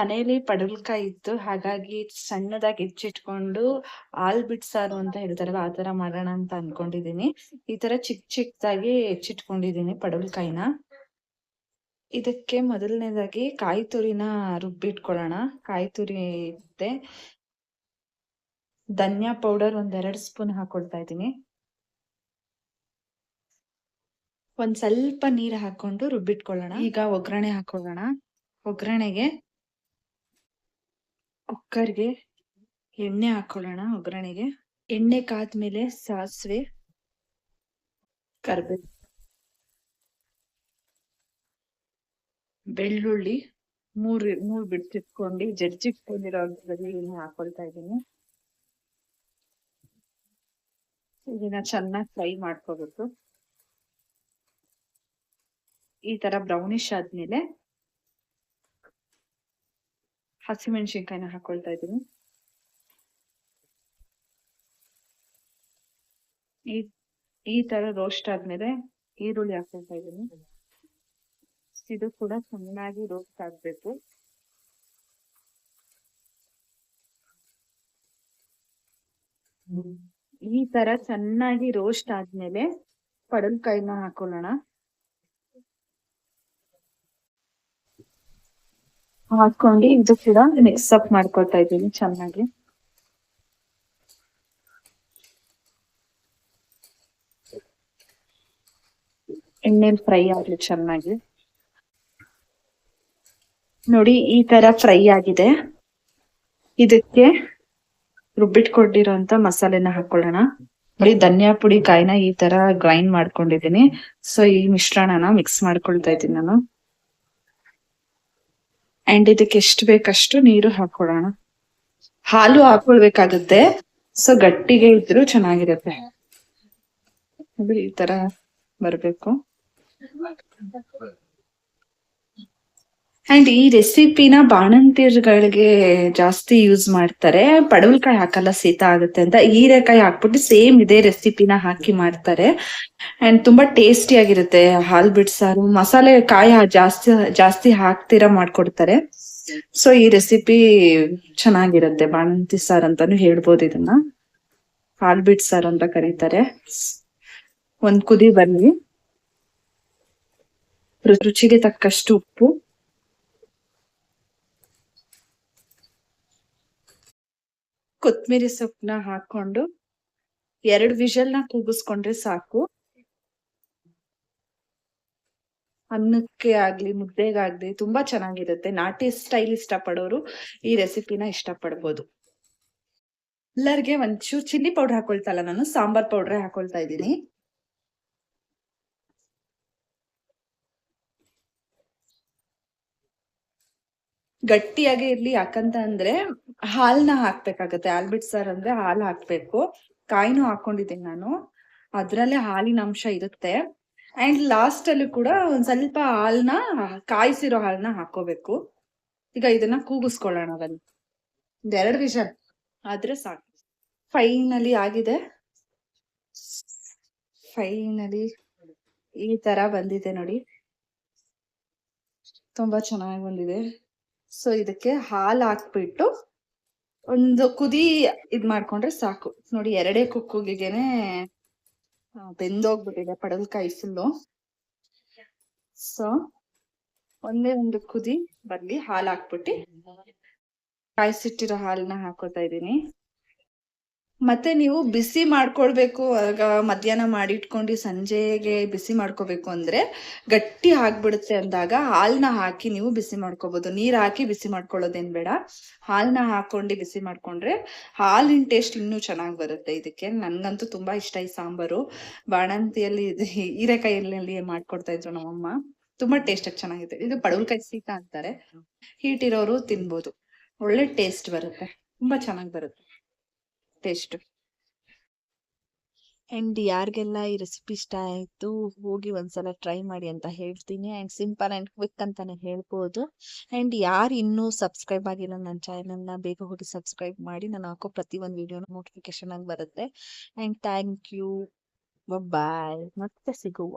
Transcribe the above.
ಮನೇಲಿ ಪಡಲ್ಕಾಯಿ ಇತ್ತು. ಹಾಗಾಗಿ ಸಣ್ಣದಾಗಿ ಹೆಚ್ಚಿಟ್ಕೊಂಡು ಹಾಲ್ ಬಿಟ್ ಸಾರು ಅಂತ ಹೇಳ್ತಾರಲ್ಲ ಆ ತರ ಮಾಡೋಣ ಅಂತ ಅನ್ಕೊಂಡಿದೀನಿ ಈ ತರ ಚಿಕ್ಕ ಚಿಕ್ಕದಾಗಿ ಹೆಚ್ಚಿಟ್ಕೊಂಡಿದೀನಿ ಪಡಲ್ಕಾಯಿನ ಇದಕ್ಕೆ ಮೊದಲನೇದಾಗಿ ಕಾಯಿ ತುರಿನ ರುಬ್ಬಿಟ್ಕೊಳ್ಳೋಣ ಕಾಯಿ ತುರಿ ಇದೆ. ಧನ್ಯಾ ಪೌಡರ್ ಒಂದೆರಡು ಸ್ಪೂನ್ ಹಾಕೊಳ್ತಾ ಇದ್ದೀನಿ. ಒಂದ್ ಸ್ವಲ್ಪ ನೀರ್ ಹಾಕೊಂಡು ರುಬ್ಬಿಟ್ಕೊಳ್ಳೋಣ. ಈಗ ಒಗ್ಗರಣೆ ಹಾಕೊಳ್ಳೋಣ ಒಗ್ಗರಣೆಗೆ ಕುಕ್ಕರ್ಗೆ ಎಣ್ಣೆ ಹಾಕೊಳ್ಳೋಣ ಒಗ್ಗರಣೆಗೆ. ಎಣ್ಣೆ ಕಾದ್ಮೇಲೆ ಸಾಸಿವೆ ಕರ್ಬೇವು ಬೆಳ್ಳುಳ್ಳಿ ಮೂರ್ ಮೂರ್ ಬಿಡ್ಸಿಟ್ಕೊಂಡು ಜಜ್ಜಿಟ್ಕೊಂಡಿರೋ ಎಣ್ಣೆ ಹಾಕೊಳ್ತಾ ಇದ್ದೀನಿ. ಇದನ್ನ ಚೆನ್ನಾಗಿ ಫ್ರೈ ಮಾಡ್ಕೋಬೇಕು. ಈ ತರ ಬ್ರೌನಿಶ್ ಆದ್ಮೇಲೆ ಹಸಿಮೆಣಸಿನ್ಕಾಯಿನ ಹಾಕೊಳ್ತಾ ಇದ್ದೀನಿ ಈ ಈ ತರ ರೋಸ್ಟ್ ಆದ್ಮೇಲೆ ಈರುಳ್ಳಿ ಹಾಕೊಳ್ತಾ ಇದ್ದೀನಿ ಇದು ಕೂಡ ಚೆನ್ನಾಗಿ ರೋಸ್ಟ್ ಆಗ್ಬೇಕು ಈ ತರ ಚೆನ್ನಾಗಿ ರೋಸ್ಟ್ ಆದ್ಮೇಲೆ ಪಡಲ್ಕಾಯಿನ ಹಾಕೊಳ್ಳೋಣ ಹಾಕೊಂಡು ಇದು ಕೂಡ ಮಿಕ್ಸ್ ಅಪ್ ಮಾಡ್ಕೊಳ್ತಾ ಇದ್ದೀನಿ ಚೆನ್ನಾಗಿ. ಎಣ್ಣೆ ಫ್ರೈ ಆಗ್ಲಿ ಚೆನ್ನಾಗಿ. ನೋಡಿ ಈ ತರ ಫ್ರೈ ಆಗಿದೆ. ಇದಕ್ಕೆ ರುಬ್ಬಿಟ್ಕೊಂಡಿರೋಂತ ಮಸಾಲೆನ ಹಾಕೊಳ್ಳೋಣ. ನೋಡಿ ಧನಿಯಾ ಪುಡಿ ಕಾಯಿನ ಈ ತರ ಗ್ರೈಂಡ್ ಮಾಡ್ಕೊಂಡಿದ್ದೀನಿ. ಸೊ ಈ ಮಿಶ್ರಣನ ಮಿಕ್ಸ್ ಮಾಡ್ಕೊಳ್ತಾ ಇದ್ದೀನಿ ನಾನು. ಅಂಡ್ ಇದಕ್ಕೆ ಎಷ್ಟು ಬೇಕಷ್ಟು ನೀರು ಹಾಕೊಳ್ಳೋಣ ಹಾಲು ಹಾಕೊಳ್ಬೇಕಾಗತ್ತೆ. ಸೊ ಗಟ್ಟಿಗೆ ಇದ್ರು ಚೆನ್ನಾಗಿರುತ್ತೆ. ಈ ತರ ಬರ್ಬೇಕು. ಅಂಡ್ ಈ ರೆಸಿಪಿನ ಬಾಣಂತಿರ್ಗಳಿಗೆ ಜಾಸ್ತಿ ಯೂಸ್ ಮಾಡ್ತಾರೆ. ಪಡವಲ್ಕಾಯಿ ಹಾಕಲ್ಲ ಶೀತ ಆಗುತ್ತೆ ಅಂತ ಹೀರೆಕಾಯಿ ಹಾಕ್ಬಿಟ್ಟು ಸೇಮ್ ಇದೇ ರೆಸಿಪಿನ ಹಾಕಿ ಮಾಡ್ತಾರೆ. ಅಂಡ್ ತುಂಬಾ ಟೇಸ್ಟಿ ಆಗಿರುತ್ತೆ ಹಾಲ್ ಬಿಡ್ಸಾರು ಮಸಾಲೆ ಕಾಯಿ ಜಾಸ್ತಿ ಜಾಸ್ತಿ ಹಾಕ್ತೀರಾ ಮಾಡ್ಕೊಡ್ತಾರೆ. ಸೊ ಈ ರೆಸಿಪಿ ಚೆನ್ನಾಗಿರುತ್ತೆ. ಬಾಣಂತಿ ಸಾರ್ ಅಂತಾನು ಹೇಳ್ಬೋದು ಇದನ್ನ. ಹಾಲ್ ಸಾರ್ ಅಂತ ಕರೀತಾರೆ. ಒಂದ್ ಕುದಿ ಬನ್ನಿ. ರುಚಿಗೆ ತಕ್ಕಷ್ಟು ಉಪ್ಪು. ಕೊತ್ಮಿರಿ ಸೊಪ್ಪನ್ನ ಹಾಕೊಂಡು ಎರಡು ವಿಷಲ್ನ ಕೂಗಿಸ್ಕೊಂಡ್ರೆ ಸಾಕು. ಅನ್ನಕ್ಕೆ ಆಗ್ಲಿ ಮುದ್ದೆಗಾಗ್ಲಿ ತುಂಬಾ ಚೆನ್ನಾಗಿರುತ್ತೆ. ನಾಟಿ ಸ್ಟೈಲ್ ಇಷ್ಟಪಡೋರು ಈ ರೆಸಿಪಿನ ಇಷ್ಟಪಡ್ಬೋದು. ಎಲ್ಲರಿಗೆ ಒಂಚೂರು ಚಿಲ್ಲಿ ಪೌಡರ್ ಹಾಕೊಳ್ತಲ್ಲ ನಾನು, ಸಾಂಬಾರ್ ಪೌಡರ್ ಹಾಕೊಳ್ತಾ ಇದ್ದೀನಿ. ಗಟ್ಟಿಯಾಗಿ ಇರ್ಲಿ ಯಾಕಂತ ಅಂದ್ರೆ ಹಾಲ್ನ ಹಾಕ್ಬೇಕಾಗತ್ತೆ. ಆಲ್ಬಿಟ್ ಸರ್ ಅಂದ್ರೆ ಹಾಲ್ ಹಾಕ್ಬೇಕು. ಕಾಯಿನೂ ಹಾಕೊಂಡಿದ್ದೀನಿ ನಾನು. ಅದ್ರಲ್ಲೇ ಹಾಲಿನ ಅಂಶ ಇರುತ್ತೆ. ಅಂಡ್ ಲಾಸ್ಟ್ ಅಲ್ಲಿ ಕೂಡ ಒಂದ್ ಸ್ವಲ್ಪ ಹಾಲ್ನ, ಕಾಯಿಸಿರೋ ಹಾಲ್ನ ಹಾಕೋಬೇಕು ಈಗ ಇದನ್ನ ಕೂಗಿಸ್ಕೊಳ್ಳೋಣ ಬನ್ನಿ. ಎರಡ್ ವಿಷನ್ ಆದ್ರೆ ಸಾಕು. ಫೈನಲಿ ಆಗಿದೆ. ಫೈನಲಿ ಈ ತರ ಬಂದಿದೆ ನೋಡಿ. ತುಂಬಾ ಚೆನ್ನಾಗಿ ಬಂದಿದೆ. ಸೊ ಇದಕ್ಕೆ ಹಾಲು ಹಾಕ್ಬಿಟ್ಟು ಒಂದು ಕುದಿ ಇದ್ ಮಾಡ್ಕೊಂಡ್ರೆ ಸಾಕು. ನೋಡಿ, ಎರಡೇ ಕುಕ್ಕುಗಿಗೆನೆ ಬೆಂದೋಗ್ಬಿಟ್ಟಿದೆ ಪಡಲ್ಕಾಯಿ ಫುಲ್ಲು ಸೊ ಒಂದೇ ಒಂದು ಕುದಿ ಬರ್ಲಿ ಹಾಲು ಹಾಕ್ಬಿಟ್ಟು. ಕಾಯಿಸಿಟ್ಟಿರೋ ಹಾಲನ್ನ ಹಾಕೋತಾ ಇದ್ದೀನಿ. ಮತ್ತೆ ನೀವು ಬಿಸಿ ಮಾಡ್ಕೊಳ್ಬೇಕು. ಆಗ ಮಧ್ಯಾಹ್ನ ಮಾಡಿಟ್ಕೊಂಡು ಸಂಜೆಗೆ ಬಿಸಿ ಮಾಡ್ಕೋಬೇಕು ಅಂದ್ರೆ ಗಟ್ಟಿ ಆಗ್ಬಿಡುತ್ತೆ ಅಂದಾಗ ಹಾಲ್ನ ಹಾಕಿ ನೀವು ಬಿಸಿ ಮಾಡ್ಕೋಬಹುದು ನೀರ್ ಹಾಕಿ ಬಿಸಿ ಮಾಡ್ಕೊಳ್ಳೋದೇನ್ ಬೇಡ. ಹಾಲ್ನ ಹಾಕೊಂಡು ಬಿಸಿ ಮಾಡ್ಕೊಂಡ್ರೆ ಹಾಲಿನ ಟೇಸ್ಟ್ ಇನ್ನೂ ಚೆನ್ನಾಗಿ ಬರುತ್ತೆ ಇದಕ್ಕೆ. ನನ್ಗಂತೂ ತುಂಬಾ ಇಷ್ಟ ಈ ಸಾಂಬಾರು. ಬಾಣಂತಿಯಲ್ಲಿ ಹೀರೆಕಾಯಿಯಲ್ಲಿ ಮಾಡ್ಕೊಡ್ತಾ ಇದ್ರು ನಮ್ಮಮ್ಮ. ತುಂಬಾ ಟೇಸ್ಟ್ ಚೆನ್ನಾಗಿದೆ ಇದು ಪಡವಲ್ಕಾಯಿ ಸೀತಾ ಅಂತಾರೆ. ಹೀಟ್ ಇರೋರು ತಿನ್ಬೋದು. ಒಳ್ಳೆ ಟೇಸ್ಟ್ ಬರುತ್ತೆ. ತುಂಬಾ ಚೆನ್ನಾಗಿ ಬರುತ್ತೆ. ಟೇಸ್ಟ್. ಅಂಡ್ ಯಾರಿಗೆಲ್ಲ ಈ ರೆಸಿಪಿ ಇಷ್ಟ ಆಯ್ತು, ಹೋಗಿ ಒಂದ್ಸಲ ಟ್ರೈ ಮಾಡಿ ಅಂತ ಹೇಳ್ತೀನಿ. ಅಂಡ್ ಸಿಂಪಲ್ ಅಂಡ್ ಕ್ವಿಕ್ ಅಂತಾನೆ ಹೇಳ್ಬೋದು. ಅಂಡ್ ಯಾರು ಇನ್ನೂ ಸಬ್ಸ್ಕ್ರೈಬ್ ಆಗಿಲ್ಲ ನನ್ನ ಚಾನಲ್ನ ಬೇಗ ಹೋಗಿ ಸಬ್ಸ್ಕ್ರೈಬ್ ಮಾಡಿ. ನಾನು ಹಾಕೋ ಪ್ರತಿ ಒಂದು ವೀಡಿಯೋನ ನೋಟಿಫಿಕೇಶನ್ ಆಗಿ ಬರುತ್ತೆ. ಅಂಡ್ ಥ್ಯಾಂಕ್ ಯು ಬಾಯ್ ಮತ್ತೆ ಸಿಗುವ.